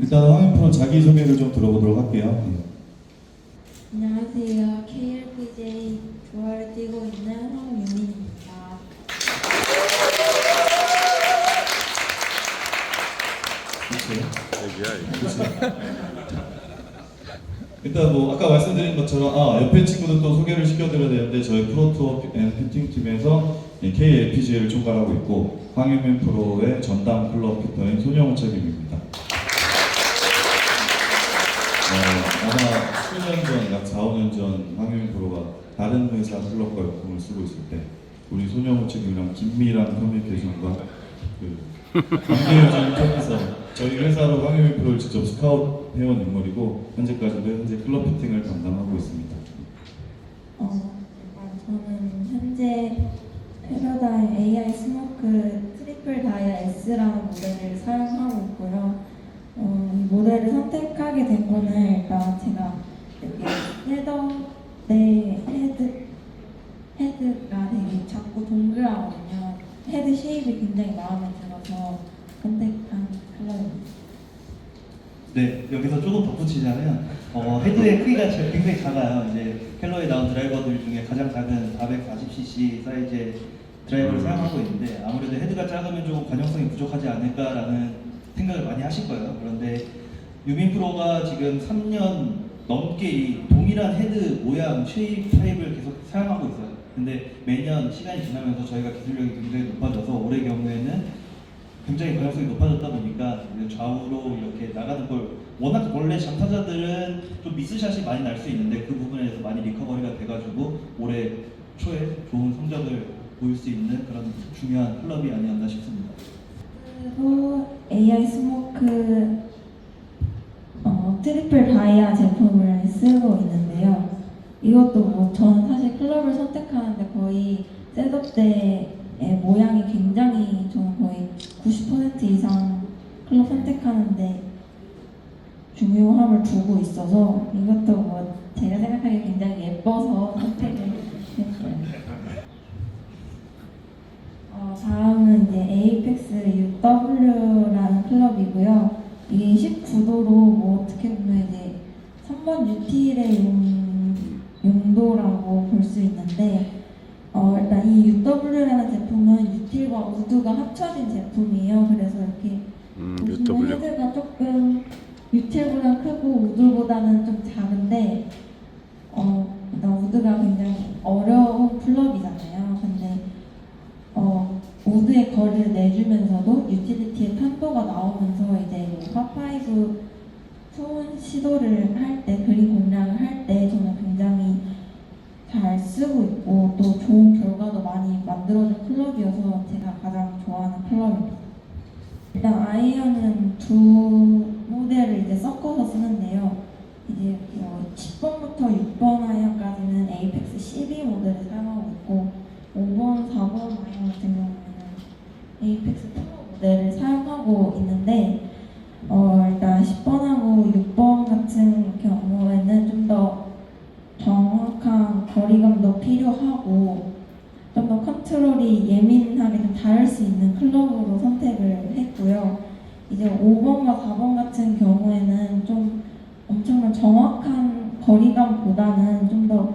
일단 황현 프로 자기 소개를 좀 들어보도록 할게요. 예. 안녕하세요. KLPJ 조화를 뛰고 있는 황유민입니다. 그렇죠. 일단 뭐 아까 말씀드린 것처럼 아 옆에 친구들 또 소개를 시켜드려야 되는데 저희 프로투어 앤 피팅 팀에서 KLPGA를 총괄하고 있고 황현민 프로의 전담 클럽 피터인 손영호 책임입니다. 어, 아마 수년 전, 약 4, 5년 전 황현민 프로가 다른 회사 클럽과 역공을 쓰고 있을 때 우리 손영호 책임이랑 긴밀한 커뮤니케이션과 그 관계를 좀 통해서 저희 회사로 황유민 프로를 직접 스카웃 해온 인물이고 현재까지도 현재 클럽 피팅을 담당하고 있습니다. 어, 저는 현재 패러다임 AI 스모크 트리플 다이아 S라는 모델을 사용하고 있고요. 어, 이 모델을 선택하게 된 거는 일단 제가 이렇게 셋업의 헤드 헤드가 되게 작고 동그랗거든요. 헤드 쉐입이 굉장히 마음에 들어서 선택한 컬러입니다. 네, 여기서 조금 덧붙이자면 어, 헤드의 크기가 제- 굉장히 작아요. 이제 켈러에 나온 드라이버들 중에 가장 작은 440cc 사이즈의 드라이버를 사용하고 있는데 아무래도 헤드가 작으면 조금 관용성이 부족하지 않을까라는 생각을 많이 하실 거예요. 그런데 유민 프로가 지금 3년 넘게 이 동일한 헤드 모양 쉐입 타입을 계속 사용하고 있어요. 근데 매년 시간이 지나면서 저희가 기술력이 굉장히 높아져서 올해 경우에는 굉장히 관용성이 높아졌다 보니까 좌우로 이렇게 나가는 걸 워낙 원래 장타자들은 좀 미스샷이 많이 날 수 있는데 그 부분에서 많이 리커버리가 돼가지고 올해 초에 좋은 성적을 보일 수 있는 그런 중요한 클럽이 아니었나 싶습니다. 그리고 AI 스모크 어, 트리플 다이아 제품을 쓰고 있는데요. 이것도 뭐 저는 사실 클럽을 선택하는데 거의 셋업 때의 모양이 굉장히 저는 거의 90% 이상 클럽 선택하는데 중요함을 두고 있어서 이것도 뭐 제가 생각하기에 굉장히 예뻐서 선택을 했어요. 어, 다음은 이제 에이펙스 UW라는 클럽이고요. 이게 19도로 뭐 어떻게 보면 이제 3번 유틸의 용, 용도라고 볼 수 있는데 어, 일단 이 UW라는 제품은 유틸과 우드가 합쳐진 제품이에요. 그래서 이렇게 음, 보시면 UW. 헤드가 조금 유틸보다 크고 우드보다는 좀 작은데 어, 일단 우드가 굉장히 어려운 클럽이잖아요. 근데 어, 우드의 거리를 내주면서도 탄도가 나오면서 이제 뭐 파5 투혼 시도를 할 때 그린 공략을 할 때 저는 굉장히 잘 쓰고 있고 또 좋은 결과도 많이 만들어준 클럽이어서 제가 가장 좋아하는 클럽입니다. 일단 아이언은 두 모델을 이제 섞어서 쓰는데요. 이제 어, 10번부터 6번 아이언까지는 에이펙스 12 모델을 사용하고 있고 5번, 4번 아이언 같은 경우에는 에이펙스 프로 모델을 사용하고 있는데 어, 일단 10번하고 6번 같은 경우에는 좀 더 정확한 거리감도 필요하고 좀 더 컨트롤이 예민하게 좀 다를 수 있는 클럽으로 선택을 했고요. 이제 5번과 4번 같은 경우에는 좀 엄청난 정확한 거리감보다는 좀 더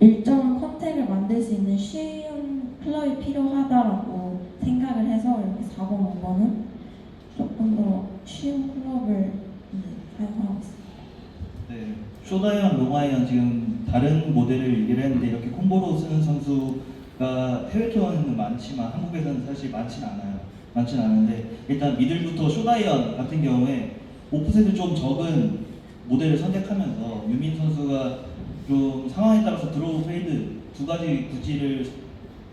일정한 컨택을 만들 수 있는 쉬운 클럽이 필요하다라고 생각을 해서 이렇게 4번, 5번은 조금 더 쉬운 클럽을 이제 사용하고 있습니다. 네, 쇼다이언, 롱아이언 지금 다른 모델을 얘기를 했는데 이렇게 콤보로 쓰는 선수가 해외 투어는 많지만 한국에서는 사실 많지는 않아요. 많지는 않은데 일단 미들부터 쇼다이언 같은 경우에 오프셋이 좀 적은 모델을 선택하면서 유민 선수가 좀 상황에 따라서 드로우 페이드 두 가지 구질을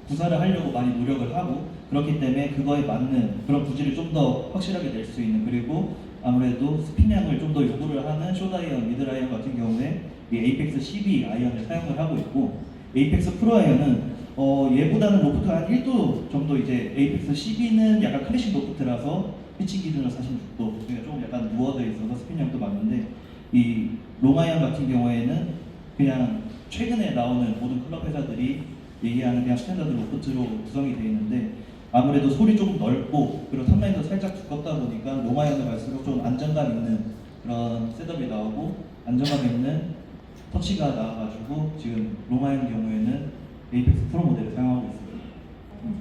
구사를 하려고 많이 노력을 하고 그렇기 때문에 그거에 맞는 그런 구질을 좀 더 확실하게 낼 수 있는 그리고 아무래도 스피냥을 좀 더 요구를 하는 쇼다이언, 미드라이언 같은 경우에 이 에이펙스 12 아이언을 사용을 하고 있고 에이펙스 프로 아이언은 어, 얘보다는 로프트 한 1도 정도 이제 에이펙스 12는 약간 클래식 로프트라서 피칭 기준으로 46도 그러니까 조금 약간 누워져 있어서 스피냥도 맞는데 이 롱아이언 같은 경우에는 그냥 최근에 나오는 모든 클럽 회사들이 얘기하는 그냥 스탠다드 로프트로 구성이 되어 있는데 아무래도 솔이 조금 넓고 그리고 탑라인도 살짝 두껍다 보니까 로마이언을 갈수록 좀 안정감 있는 그런 셋업이 나오고 안정감 있는 터치가 나와가지고 지금 로마이언 경우에는 에이펙스 프로 모델을 사용하고 있습니다.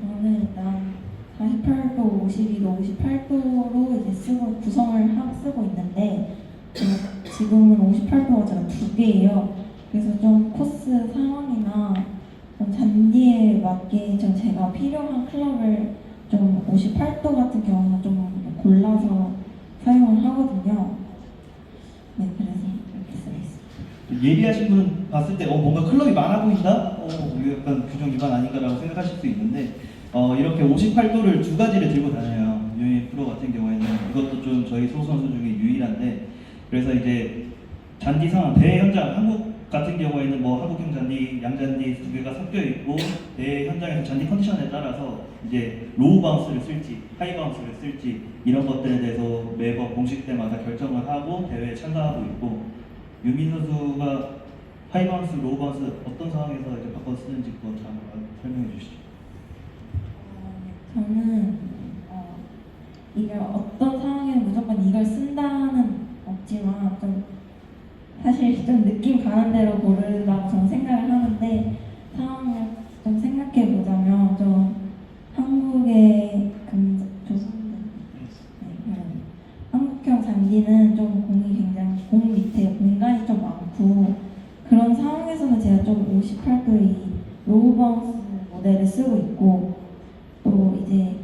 저는 일단 48도, 52도, 58도로 이제 쓰고 구성을 하, 쓰고 있는데 어, 지금은 58도가 제가 두 개예요. 그래서 좀 코스 상황이나 좀 잔디에 맞게 좀 제가 필요한 클럽을 좀 58도 같은 경우는 좀 골라서 사용을 하거든요. 네, 그래서 이렇게 쓰고 있어요. 예리하신 분은 봤을 때 어, 뭔가 클럽이 많아 보인다? 어, 이거 약간 규정 위반 아닌가라고 생각하실 수 있는데 어, 이렇게 58도를 두 가지를 들고 다녀요. 유인 프로 같은 경우에는 이것도 좀 저희 소수 선수 중에 유일한데 그래서 이제 잔디 상황 대회 현장 한국 같은 경우에는 뭐 한국형 잔디, 양잔디 두 개가 섞여 있고 대회 현장에서 잔디 컨디션에 따라서 이제 로우 바운스를 쓸지 하이 바운스를 쓸지 이런 것들에 대해서 매번 공식 때마다 결정을 하고 대회에 참가하고 있고 유민 선수가 하이 바운스, 로우 바운스 어떤 상황에서 이제 바꿔 쓰는지 그거 잠깐 설명해 주시죠. 저는 어, 이게 어떤 상황에는 무조건 이걸 쓴다는 없지만 좀 사실 좀 느낌 가는 대로 고르라고 저는 생각을 하는데 상황을 좀 생각해 보자면 좀 한국의 금 조선들 네, 그런. 한국형 잔디는 좀 공이 굉장히 공 밑에 공간이 좀 많고 그런 상황에서는 제가 좀 58도의 로우 바운스 모델을 쓰고 있고 또 이제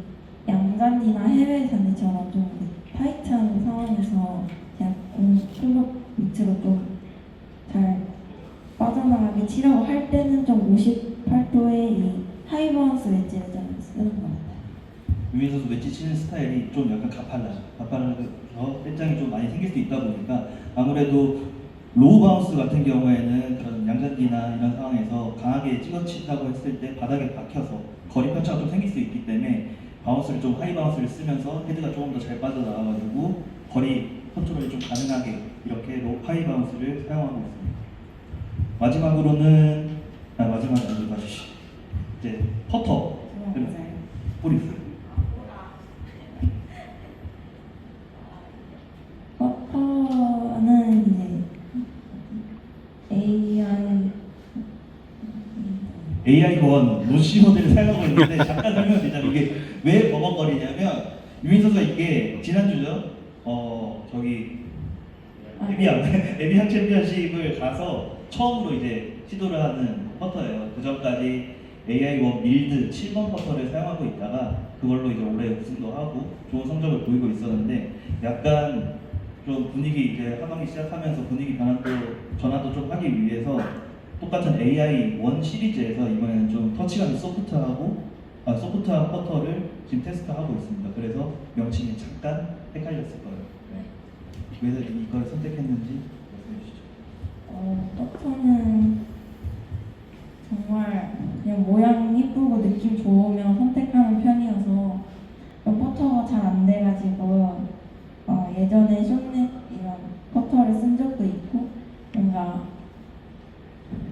양잔디나 해외 잔디처럼 좀 타이트한 상황에서 그냥 공 클럽 밑으로 좀 잘 빠져나가게 치려고 할 때는 좀 58도의 이 하이바운스 웨지를 좀 쓰는 것 같아요. 선수 웨지 치는 스타일이 좀 약간 가팔라요. 가팔라서 배짱이 좀 많이 생길 수 있다 보니까 아무래도 로우 바운스 같은 경우에는 그런 양잔디나 이런 상황에서 강하게 찍어친다고 했을 때 바닥에 박혀서 거리 편차가 좀 생길 수 있기 때문에 바운스를 좀 하이 바운스를 쓰면서 헤드가 조금 더 잘 빠져나와가지고 거리 컨트롤이 좀 가능하게 이렇게 로 하이 바운스를 사용하고 있습니다. 마지막으로는 아 마지막 아니 봐주시 이제 퍼터 맞아요. 뿌리스 AI 보안 로시 모델을 사용하고 있는데 잠깐 설명드리자면 이게 왜 버벅거리냐면 유민 선수가 이게 지난주죠? 어 저기 에비앙 에비앙 챔피언십을 가서 처음으로 이제 시도를 하는 퍼터예요. 그 전까지 AI 원 밀드 7번 퍼터를 사용하고 있다가 그걸로 이제 올해 우승도 하고 좋은 성적을 보이고 있었는데 약간 좀 분위기 이제 하반기 시작하면서 분위기 변화도 전환도 좀 하기 위해서 똑같은 AI 원 시리즈에서 이번에는 좀 터치감이 소프트하고 아, 소프트한 퍼터를 지금 테스트하고 있습니다. 그래서 명칭이 잠깐 헷갈렸을 거예요. 왜 이걸 선택했는지 말씀해 주시죠. 어, 버퍼는 정말 그냥 모양 이쁘고 느낌 좋으면 선택하는 편이어서 퍼터가 잘 안 돼가지고 어, 예전에 숏넷 이런 퍼터를 쓴 적도 있고 뭔가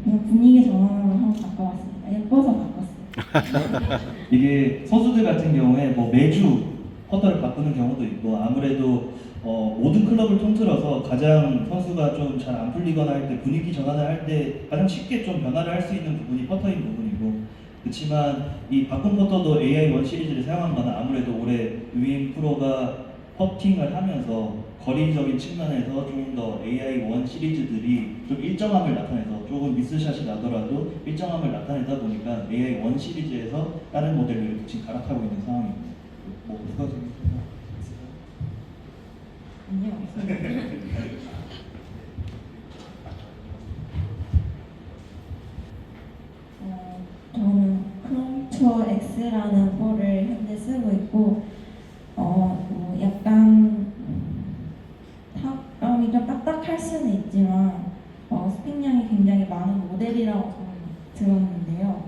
그냥 분위기 전환으로 한번 바꿔봤습니다. 예뻐서 바꿨어요. 이게 선수들 같은 경우에 뭐 매주 퍼터를 바꾸는 경우도 있고 아무래도 어, 모든 클럽을 통틀어서 가장 선수가 좀 잘 안 풀리거나 할 때 분위기 전환을 할 때 가장 쉽게 좀 변화를 할 수 있는 부분이 퍼터인 부분이고 그렇지만 이 바꾼 퍼터도 AI 원 시리즈를 사용한 거는 아무래도 올해 유인 프로가 퍼팅을 하면서 거리적인 측면에서 조금 더 AI 원 시리즈들이 좀 일정함을 나타내서 조금 미스샷이 나더라도 일정함을 나타내다 보니까 AI 원 시리즈에서 다른 모델을 이렇게 지금 갈아타고 있는 상황입니다. 뭐 추가적인 생각 있으세요? 아니요. 어, 저는 크롬투어 X라는 볼을 현재 쓰고 있고 어, 뭐 약간 탑감이 좀 딱딱할 수는 있지만 어, 스핀량이 굉장히 많은 모델이라고 저는 들었는데요.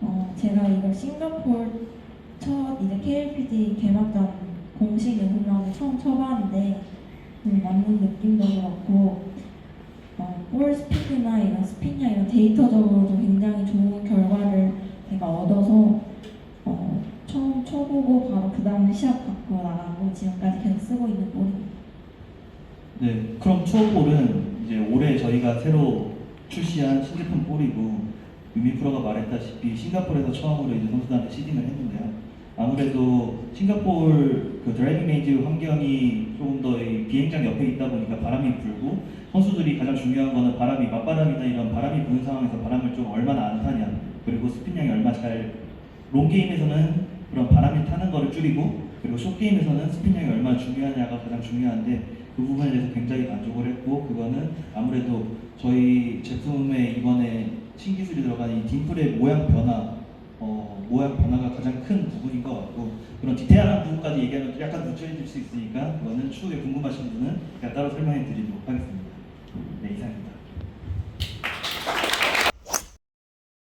어, 제가 이거 싱가포르 첫 이제 KLPD 개막전 공식 연습라운드 처음 쳐봤는데 음, 맞는 느낌도 그렇고 어, 볼 스피드나 이런 스피냐 이런 데이터적으로도 굉장히 좋은 결과를 제가 얻어서 어, 쳐보고 바로 그 다음에 시합 받고 나가고 지금까지 계속 쓰고 있는 볼입니다. 네, 이제 올해 저희가 새로 출시한 신제품 볼이고 유미 프로가 말했다시피 싱가포르에서 처음으로 이제 선수단한테 시딩을 했는데요. 아무래도 싱가포르 그 드라이빙 레인지 환경이 조금 더이 비행장 옆에 있다 보니까 바람이 불고 선수들이 가장 중요한 거는 바람이 맞바람이나 이런 바람이 부는 상황에서 바람을 좀 얼마나 안 타냐 그리고 스핀량이 얼마 잘 롱게임에서는 그런 바람이 타는 거를 줄이고 그리고 숏게임에서는 스핀량이 얼마나 중요하냐가 가장 중요한데 그 부분에 대해서 굉장히 만족을 했고 그거는 아무래도 저희 제품에 이번에 신기술이 들어간 이 딤플의 모양 변화 어, 모양 변화가 가장 큰 부분인 것 같고 그런 디테일한 부분까지 얘기하면 약간 누추해질 수 있으니까 그거는 추후에 궁금하신 분은 제가 따로 설명해 드리도록 하겠습니다. 네 이상입니다.